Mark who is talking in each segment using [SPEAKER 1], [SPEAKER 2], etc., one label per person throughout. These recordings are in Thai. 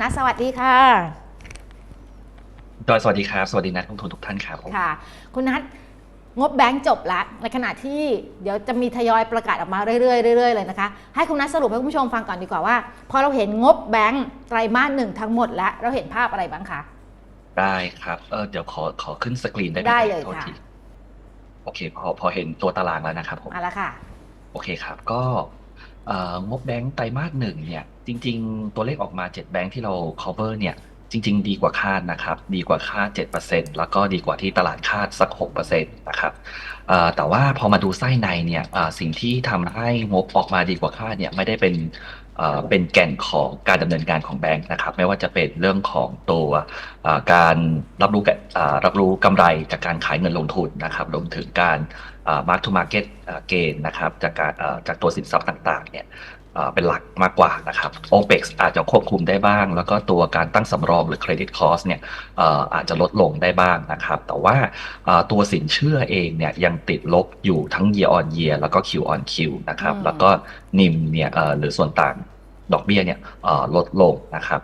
[SPEAKER 1] นัทสวัสดีค่ะ
[SPEAKER 2] จอยสวัสดีครับ สวัสดีนักลงทุนทุกท่านครับผม
[SPEAKER 1] ค่ะ คุณนัทงบแบงก์จบละในขณะที่เดี๋ยวจะมีทยอยประกาศออกมาเรื่อยๆเรื่อยๆเลยนะคะ ให้คุณนัทสรุปให้คุณผู้ชมฟังก่อนดีกว่าว่า พอเราเห็นงบแบงก์ไตรมาสหนึ่งทั้งหมดแล้วเราเห็นภาพอะไรบ้างคะ
[SPEAKER 2] ได้ครับเออเดี๋ยวขอขอขึ้นสกรีนได้ไหม
[SPEAKER 1] ได้เลย
[SPEAKER 2] โทษ
[SPEAKER 1] ค่ะ
[SPEAKER 2] ทีโอเคพอพอเห็นตัวตารางแล้วนะครับผม
[SPEAKER 1] มาแล้วค่ะ
[SPEAKER 2] โอเคครับ ก็เอ่องบแบงก์ไตรมาสหนึ่งเนี่ย จริง ๆ ตัวเลขออกมา 7 แบงก์ที่เรา cover เนี่ย จริง ๆ ดีกว่าคาดนะครับ ดีกว่าคาด 7%แล้วก็ดีกว่าที่ตลาดคาดสัก 6%นะครับแต่ว่าพอมาดูไส้ในเนี่ยสิ่งที่ทำให้งบออกมาดีกว่าคาดเนี่ยไม่ได้เป็นเป็นแก่นของการดำเนินการของแบงค์นะครับ ไม่ว่าจะเป็นเรื่องของตัวการรับรู้กับเอ่อรับรู้กำไรจากการขายเงินลงทุนนะครับรวมถึงการมาร์กทูมาร์เก็ตเกนนะครับจากการจากตัวสินทรัพย์ต่างๆเนี่ย เอ่อเป็นหลักมากกว่านะครับ OPEX อาจจะควบคุมได้บ้าง แล้วก็ตัวการตั้งสำรองหรือ Credit Cost เนี่ยเอ่ออาจจะลดลงได้บ้างนะครับ แต่ว่าเอ่อตัวสินเชื่อเองเนี่ยยังติดลบอยู่ทั้ง year on year แล้วก็ Q on Q นะครับ
[SPEAKER 1] อืม
[SPEAKER 2] แล้วก็นิมเนี่ยเอ่อหรือส่วนต่างดอกเบี้ยเนี่ยเอ่อลดลงนะครับ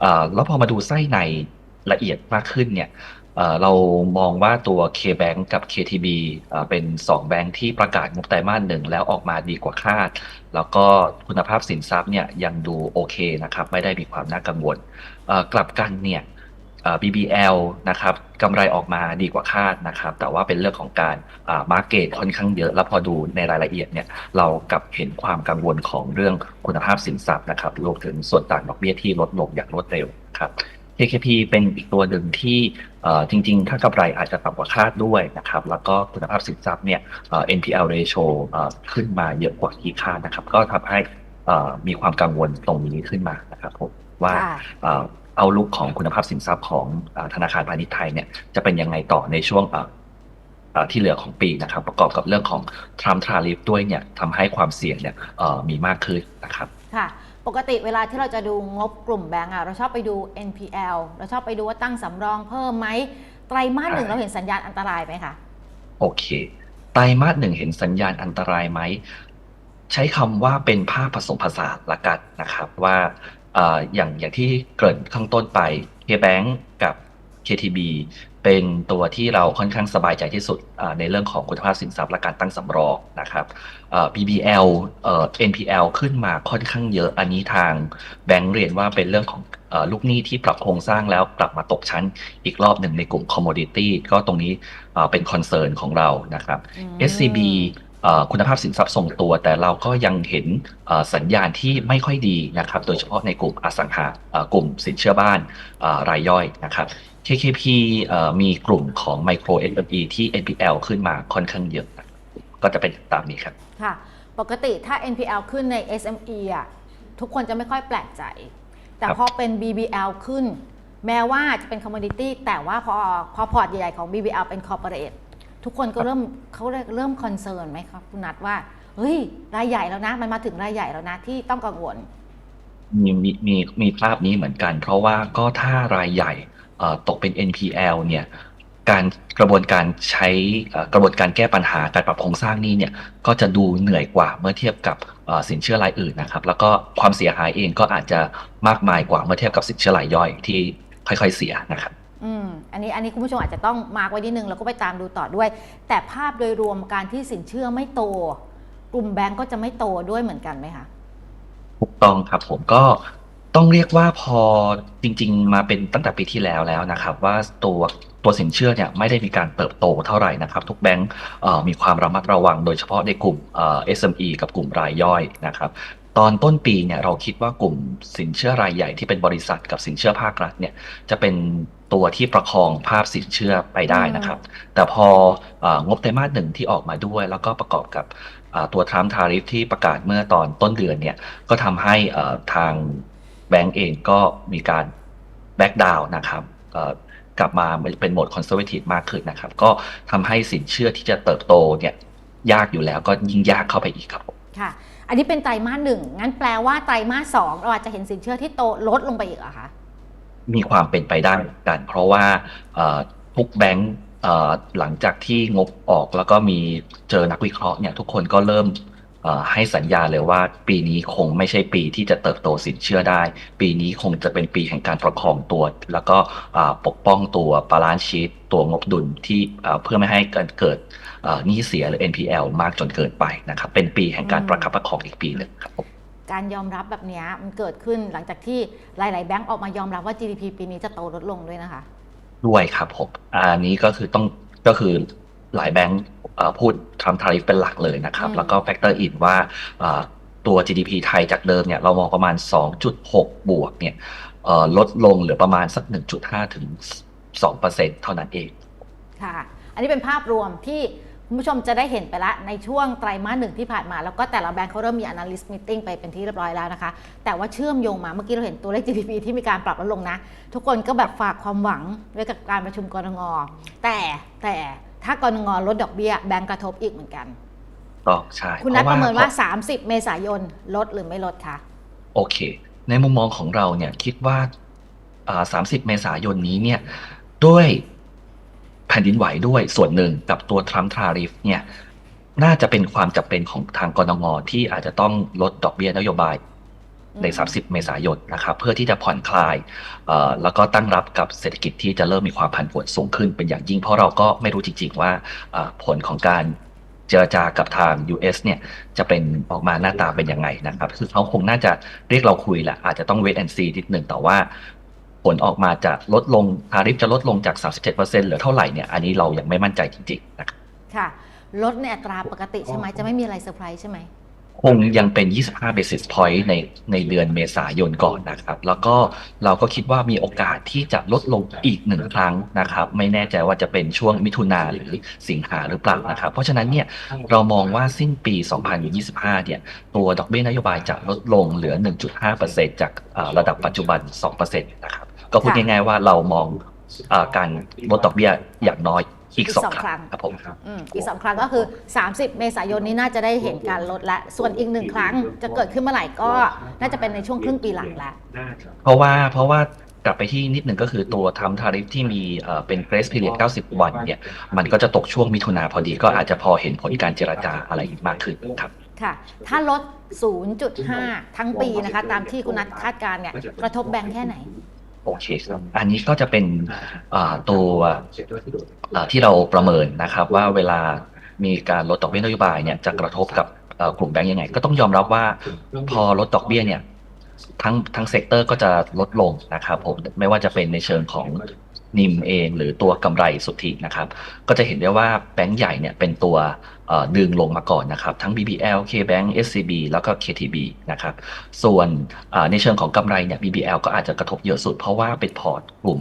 [SPEAKER 2] เอ่อแล้วพอมาดูไส้ในละเอียดมากขึ้นเนี่ย เรามองว่าตัว KBank กับ KTB เอ่อเป็น 2 แบงค์ที่ประกาศงบไตรมาสหนึ่งแล้วออกมาดีกว่าคาด แล้วก็คุณภาพสินทรัพย์เนี่ยยังดูโอเคนะครับ ไม่ได้มีความน่ากังวล กลับกันเนี่ย BBL นะครับกำไรออกมาดีกว่าคาดนะครับ แต่ว่าเป็นเรื่องของการมาร์เก็ตค่อนข้างเยอะ แล้วพอดูในรายละเอียดเนี่ยเรากลับเห็นความกังวลของเรื่องคุณภาพสินทรัพย์นะครับรวมถึงส่วนต่างดอกเบี้ยที่ลดลงอย่างรวดเร็วครับ KKP เป็นอีกตัวหนึ่งที่เอ่อจริงๆค่ากำไรอาจจะต่ำกว่าคาดด้วยนะครับ แล้วก็คุณภาพสินทรัพย์เนี่ยเอ่อ NPL ratio เอ่อขึ้นมาเยอะกว่าที่คาดนะครับ ก็ทำให้เอ่อมีความกังวลตรงนี้ขึ้นมานะครับผมว่า
[SPEAKER 1] ค่ะ
[SPEAKER 2] เอ่อเอาลุกของคุณภาพสินทรัพย์ของเอ่อธนาคารพาณิชย์ไทยเนี่ยจะเป็นยังไงต่อในช่วงเอ่อเอ่อที่เหลือของปีนะครับ ประกอบกับเรื่องของทรัมป์ทราลิฟด้วยเนี่ยทำให้ความเสี่ยงเนี่ยเอ่อมีมากขึ้นนะครับ
[SPEAKER 1] ค่ะ ปกติเวลาที่เราจะดูงบกลุ่มแบงก์อะเราชอบไปดู NPL เราชอบไปดูว่าตั้งสำรองเพิ่มไหมไตรมาสหนึ่ง
[SPEAKER 2] ใช่
[SPEAKER 1] เราเห็นสัญญาณอันตรายไหมคะ
[SPEAKER 2] โอเค ไตรมาสหนึ่งเห็นสัญญาณอันตรายไหมใช้คำว่าเป็นภาพผสมผสานละกันนะครับว่าเอ่ออย่างอย่างที่เกริ่นข้างต้นไป KBank กับ KTB เป็นตัวที่เราค่อนข้างสบายใจที่สุดอ่าในเรื่องของคุณภาพสินทรัพย์และการตั้งสำรองนะครับเอ่อ BBL เอ่อ NPL ขึ้นมาค่อนข้างเยอะอันนี้ทางแบงก์เรียนว่าเป็นเรื่องของเอ่อลูกหนี้ที่ปรับโครงสร้างแล้วกลับมาตกชั้นอีกรอบหนึ่งในกลุ่ม commodity ก็ตรงนี้เอ่อเป็นคอนเซิร์นของเรานะครับ
[SPEAKER 1] อืม
[SPEAKER 2] SCB เอ่อ คุณภาพสินทรัพย์ทรงตัว แต่เราก็ยังเห็นเอ่อสัญญาณที่ไม่ค่อยดีนะครับ โดยเฉพาะในกลุ่มอสังหาเอ่อกลุ่มสินเชื่อบ้านเอ่อรายย่อยนะครับ KKP เอ่อมีกลุ่มของ Micro SME ที่ NPL ขึ้นมาค่อนข้างเยอะนะครับก็จะเป็นตามนี้ครับ
[SPEAKER 1] ค่ะ ปกติถ้า NPL ขึ้นใน SME อะทุกคนจะไม่ค่อยแปลกใจ แต่
[SPEAKER 2] ครับ
[SPEAKER 1] พอเป็น BBL ขึ้น แม้ว่าจะเป็น commodity แต่ว่าพอพอพอร์ตใหญ่ๆของ BBL เป็น corporate ทุ ทุกคนก็เริ่มเขาเริ่ม concern ไหมครับคุณนัทว่าเฮ้ยรายใหญ่แล้วนะ มันมาถึงรายใหญ่แล้วนะ ที่ต้องกังวล
[SPEAKER 2] มีมีมีมีภาพนี้เหมือนกัน เพราะว่าก็ถ้ารายใหญ่ตกเป็น NPL เนี่ยการกระบวนการใช้กระบวนการแก้ปัญหาการปรับโครงสร้างนี้เนี่ยก็จะดูเหนื่อยกว่าเมื่อเทียบกับสินเชื่อรายอื่นนะครับ แล้วก็ความเสียหายเองก็อาจจะมากมายกว่าเมื่อเทียบกับสินเชื่อรายย่อยที่ค่อย ๆเสียนะครับ
[SPEAKER 1] อืมอันนี้อันนี้คุณผู้ชมอาจจะต้องมาร์กไว้นิดนึงแล้วก็ไปตามดูต่อด้วย แต่ภาพโดยรวมการที่สินเชื่อไม่โต กลุ่มแบงก์ก็จะไม่โตด้วยเหมือนกันไหมคะ
[SPEAKER 2] ถูกต้องครับผมก็ต้องเรียกว่าพอจริง ๆ มาเป็นตั้งแต่ปีที่แล้วแล้วนะครับ ว่าตัวตัวสินเชื่อเนี่ยไม่ได้มีการเติบโตเท่าไหร่นะครับ ทุกแบงก์มีความระมัดระวังโดยเฉพาะในกลุ่มเอ่อ SME กับกลุ่มรายย่อยนะครับตอนต้นปีเนี่ยเราคิดว่ากลุ่มสินเชื่อรายใหญ่ที่เป็นบริษัทกับสินเชื่อภาครัฐเนี่ยจะเป็น ตัวที่ประคองภาพสินเชื่อไปได้นะครับ แต่พอเอ่องบไตรมาสหนึ่งที่ออกมาด้วย แล้วก็ประกอบกับอ่าตัวทรัมป์ทาริฟที่ประกาศเมื่อตอนต้นเดือนเนี่ยก็ทำให้เอ่อทางแบงก์เองก็มีการแบ็กดาวน์นะครับเอ่อกลับมาเป็นโหมดคอนเซอร์เวทีฟมากขึ้นนะครับ ก็ทำให้สินเชื่อที่จะเติบโตเนี่ยยากอยู่แล้วก็ยิ่งยากเข้าไปอีกครับผม
[SPEAKER 1] ค่ะ อันนี้เป็นไตรมาสหนึ่งงั้นแปลว่าไตรมาสสองเราอาจจะเห็นสินเชื่อที่โตลดลงไปอีกเหรอคะ
[SPEAKER 2] มีความเป็นไปได้เหมือนกัน เพราะว่าทุกแบงก์หลังจากที่งบออกแล้วก็มีเจอนักวิเคราะห์เนี่ยทุกคนก็เริ่มให้สัญญาเลยว่าปีนี้คงไม่ใช่ปีที่จะเติบโตสินเชื่อได้ ปีนี้คงจะเป็นปีแห่งการประคองตัว แล้วก็ปกป้องตัวบาลานซ์ชีตตัวงบดุลที่เพื่อไม่ให้เกิดเกิดหนี้เสียหรือ NPL มากจนเกินไปนะครับเป็นปีแห่งการประคับประคองอีกปีหนึ่งครับ
[SPEAKER 1] การยอมรับแบบเนี้ยมันเกิดขึ้นหลังจากที่หลาย ๆ แบงก์ออกมายอมรับว่า GDP ปีนี้จะโตลดลงด้วยนะคะ
[SPEAKER 2] ด้วยครับผมอันนี้ก็คือต้องก็คือหลายแบงก์เอ่อพูดทำทาริฟเป็นหลักเลยนะครับ
[SPEAKER 1] อืม
[SPEAKER 2] แล้วก็แฟกเตอร์อินว่าเอ่อตัว GDP ไทยจากเดิมเนี่ยเรามองประมาณ 2.6 บวกเนี่ยเอ่อลดลงเหลือประมาณสัก 1.5 ถึง 2%เท่านั้นเอง
[SPEAKER 1] ค่ะ อันนี้เป็นภาพรวมที่ คุณผู้ชมจะได้เห็นไปละในช่วงไตรมาสหนึ่งที่ผ่านมา แล้วก็แต่ละแบงก์เขาเริ่มมี analyst meeting ไปเป็นที่เรียบร้อยแล้วนะคะ แต่ว่าเชื่อมโยงมาเมื่อกี้เราเห็นตัวเลข GDP ที่มีการปรับลดลงนะ ทุกคนก็แบบฝากความหวังไว้กับการประชุมกรงงแต่แต่ถ้ากรงงลดดอกเบี้ยแบงก์กระทบอีกเหมือนกัน
[SPEAKER 2] ก็ใช่
[SPEAKER 1] คุณนัทประเมินว่า
[SPEAKER 2] พ
[SPEAKER 1] 30 เมษายนลดหรือไม่ลดคะ
[SPEAKER 2] โอเค ในมุมมองของเราเนี่ยคิดว่าอ่า30 เมษายนนี้เนี่ยด้วย แผ่นดินไหวด้วยส่วนหนึ่งกับตัวทรัมป์ทาริฟเนี่ยน่าจะเป็นความจำเป็นของทางกรงงที่อาจจะต้องลดดอกเบี้ยนโยบายใน
[SPEAKER 1] อืม
[SPEAKER 2] 30 เมษายนนะครับ เพื่อที่จะผ่อนคลายเอ่อแล้วก็ตั้งรับกับเศรษฐกิจที่จะเริ่มมีความผันผวนสูงขึ้นเป็นอย่างยิ่ง เพราะเราก็ไม่รู้จริง ๆ ว่าเอ่อผลของการเจรจากับทาง US เนี่ยจะเป็นออกมาหน้าตาเป็นยังไงนะครับคือเขาคงน่าจะเรียกเราคุยแหละอาจจะต้อง wait and see นิดหนึ่งแต่ว่า ผลออกมาจะลดลงทาริฟจะลดลงจาก 37%เหลือเท่าไหร่เนี่ยอันนี้เรายังไม่มั่นใจจริงๆนะครับ
[SPEAKER 1] ค่ะ ลดในอัตราปกติใช่ไหมจะไม่มีอะไรเซอร์ไพรส์ใช่ไหม
[SPEAKER 2] คงยังเป็น 25 basis point ในในเดือนเมษายนก่อนนะครับ แล้วก็เราก็คิดว่ามีโอกาสที่จะลดลงอีกหนึ่งครั้งนะครับ ไม่แน่ใจว่าจะเป็นช่วงมิถุนาหรือสิงหาหรือเปล่านะครับ เพราะฉะนั้นเนี่ยเรามองว่าสิ้นปี 2025 เนี่ย ตัวดอกเบี้ยนโยบายจะลดลงเหลือ 1.5%จากเอ่อระดับปัจจุบัน 2%นะครับ ก็พูด
[SPEAKER 1] ค่ะ
[SPEAKER 2] ง่ายๆว่าเรามองเออการลดดอกเบี้ยอย่างน้อยอีก
[SPEAKER 1] อีก
[SPEAKER 2] สอง
[SPEAKER 1] สอง
[SPEAKER 2] ค
[SPEAKER 1] ครั้
[SPEAKER 2] รั้ง
[SPEAKER 1] ง
[SPEAKER 2] ครับผม
[SPEAKER 1] อืมอีกสองครั้งก็คือ 30 เมษายนนี้น่าจะได้เห็นการลดและ ส่วนอีกหนึ่งครั้งจะเกิดขึ้นเมื่อไหร่ก็น่าจะเป็นในช่วงครึ่งปีหลังแล้ว
[SPEAKER 2] เพราะว่าเพราะว่ากลับไปที่นิดหนึ่งก็คือตัวทำทาริฟที่มีเอ่อเป็น grace period 90 วันเนี่ย มันก็จะตกช่วงมิถุนาพอดีก็อาจจะพอเห็นผลการเจรจาอะไรอีกมากขึ้นครับ
[SPEAKER 1] ค่ะ ถ้าลด 0.5 ทั้งปีนะคะ ตามที่คุณนัทคาดการณ์เนี่ยกระทบแบงค์แค่ไหน
[SPEAKER 2] โอเคครับอันนี้ก็จะเป็นอ่าตัวเอ่อที่เราประเมินนะครับ ว่าเวลามีการลดดอกเบี้ยนโยบายเนี่ยจะกระทบกับเอ่อกลุ่มแบงก์ยังไง ก็ต้องยอมรับว่าพอลดดอกเบี้ยเนี่ยทั้งทั้งเซกเตอร์ก็จะลดลงนะครับผมไม่ว่าจะเป็นในเชิงของ นิมเองหรือตัวกำไรสุทธินะครับ ก็จะเห็นได้ว่าแบงก์ใหญ่เนี่ยเป็นตัวดึงลงมาก่อนนะครับ ทั้ง BBL KBank SCB แล้วก็ KTB นะครับ ส่วนในเชิงของกำไรเนี่ย BBL ก็อาจจะกระทบเยอะสุด เพราะว่าเป็นพอร์ตกลุ่ม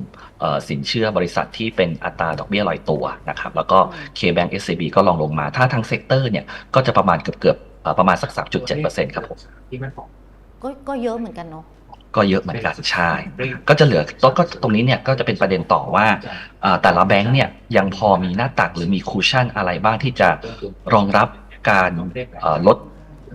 [SPEAKER 2] สินเชื่อบริษัทที่เป็นอัตราดอกเบี้ยลอยตัวนะครับ แล้วก็ KBank SCB ก็ลองลงมา ถ้าทั้งเซกเตอร์เนี่ยก็จะประมาณเกือบเกือบๆเอ่อประมาณสัก 3.7%ครับผม
[SPEAKER 1] ก็เยอะเหมือนกันเนาะ
[SPEAKER 2] ก็เยอะเหมือนกันใช่ก็จะเหลือต้นก็ตรงนี้เนี่ยก็จะเป็นประเด็นต่อว่าแต่ละแบงค์เนี่ยยังพอมีหน้าตักหรือมีคูชั่นอะไรบ้างที่จะรองรับการลด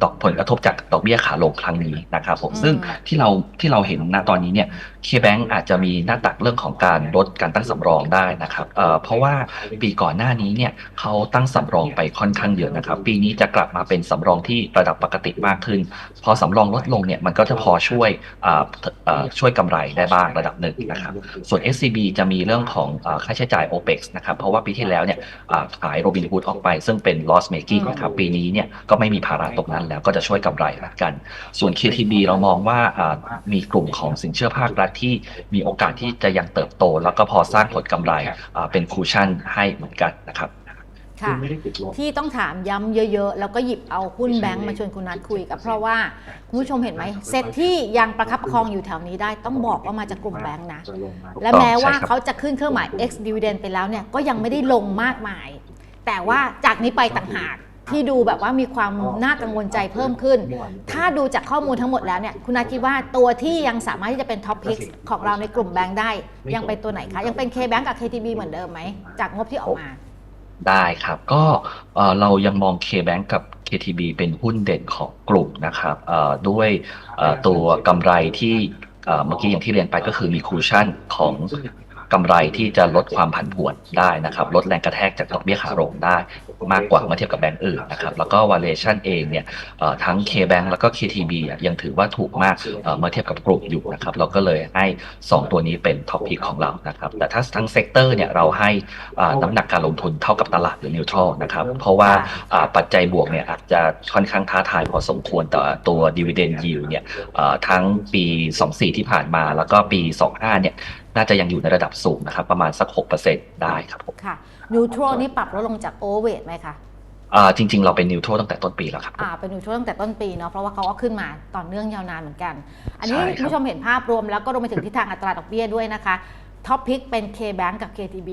[SPEAKER 2] ดอกผลกระทบจากดอกเบี้ยขาลงครั้งนี้นะครับผม
[SPEAKER 1] อืม
[SPEAKER 2] ซึ่งที่เราที่เราเห็นณตอนนี้เนี่ยเคแบงอาจจะมีหน้าตักเรื่องของการลดการตั้งสำรองได้นะครับเอ่อเพราะว่าปีก่อนหน้านี้เนี่ยเขาตั้งสำรองไปค่อนข้างเยอะนะครับ ปีนี้จะกลับมาเป็นสำรองที่ระดับปกติมากขึ้น พอสำรองลดลงเนี่ยมันก็จะพอช่วยอ่าเอ่อช่วยกำไรได้บ้างระดับหนึ่งนะครับส่วน SCB จะมีเรื่องของเอ่อค่าใช้จ่าย OPEX นะครับเพราะว่าปีที่แล้วเนี่ยอ่าขาย Robinhood ออกไป ซึ่งเป็น loss making
[SPEAKER 1] อืม
[SPEAKER 2] นะครับปีนี้เนี่ยก็ไม่มีภาระตรงนั้นแล้วก็จะช่วยกำไรกัน ส่วน KTB เรามองว่าอ่ามีกลุ่มของสินเชื่อภาครัฐที่มีโอกาสที่จะยังเติบโต แล้วก็พอสร้างผลกำไรอ่าเป็นคูชั่นให้เหมือนกันนะครับ
[SPEAKER 1] ค่ะที่ต้องถามย้ำเยอะ ๆ แล้วก็หยิบเอาหุ้นแบงค์มาชวนคุณนัทคุยกับเพราะว่าคุณผู้ชมเห็นไหมเซ็ตที่ยังประคับประคองอยู่แถวนี้ได้ต้องบอกว่ามาจากกลุ่มแบงค์นะ และแม้ว่า
[SPEAKER 2] ใช่ครับ
[SPEAKER 1] เขาจะขึ้นเครื่องหมาย X dividend ไปแล้วเนี่ยก็ยังไม่ได้ลงมากมาย แต่ว่าจากนี้ไปต่างหาก ที่ดูแบบว่ามีความน่ากังวลใจเพิ่มขึ้น ถ้าดูจากข้อมูลทั้งหมดแล้วเนี่ยคุณนาคิดว่าตัวที่ยังสามารถที่จะเป็นท็อปพิกของเราในกลุ่มแบงค์ได้ ยังเป็นตัวไหนคะ ยังเป็น K-Bank กับ KTB เหมือนเดิมไหม จากงบที่ออกมา
[SPEAKER 2] ได้ครับ ก็เอ่อเรายังมอง KBank กับ KTB เป็นหุ้นเด่นของกลุ่มนะครับเอ่อด้วยเอ่อตัวกำไรที่เอ่อเมื่อกี้อย่างที่เรียนไปก็คือมีคูชั่นของกำไรที่จะลดความผันผวนได้นะครับ ลดแรงกระแทกจากดอกเบี้ยขาลงได้ มากกว่าเมื่อเทียบกับแบงก์อื่นนะครับแล้วก็ valuation เองเนี่ยทั้ง KBank แล้วก็ KTB ยังถือว่าถูกมากเมื่อเทียบกับกลุ่มอยู่นะครับเราก็เลยให้ 2 ตัวนี้เป็นท็อปพิกของเรานะครับแต่ถ้าทั้งเซกเตอร์เนี่ยเราให้น้ำหนักการลงทุนเท่ากับตลาดหรือนิวทรัลนะครับเพราะว่าปัจจัยบวกเนี่ยอาจจะค่อนข้างท้าทายพอสมควรแต่ตัว dividend yield เนี่ยทั้งปี 24 ที่ผ่านมาแล้วก็ปี 25เนี่ย น่าจะยังอยู่ในระดับสูงนะครับ ประมาณสัก 6%ได้ครับผม
[SPEAKER 1] ค่ะนิวทรัลนี่ปรับลดลงจากโอเวอร์เวทไหมคะ
[SPEAKER 2] อ่าจริง ๆ เราเป็นนิวทรัลตั้งแต่ต้นปีแล้วครับ
[SPEAKER 1] อ่าเป็นนิวทรัลตั้งแต่ต้นปีเนาะเพราะว่าเขาก็ขึ้นมาต่อเนื่องยาวนานเหมือนกัน อันนี้
[SPEAKER 2] ใช่ครับ
[SPEAKER 1] คุณผู้ชมเห็นภาพรวมแล้วก็รวมไปถึงทิศทางอัตราดอกเบี้ยด้วยนะคะท็อปพิกเป็น K-Bank กับ KTB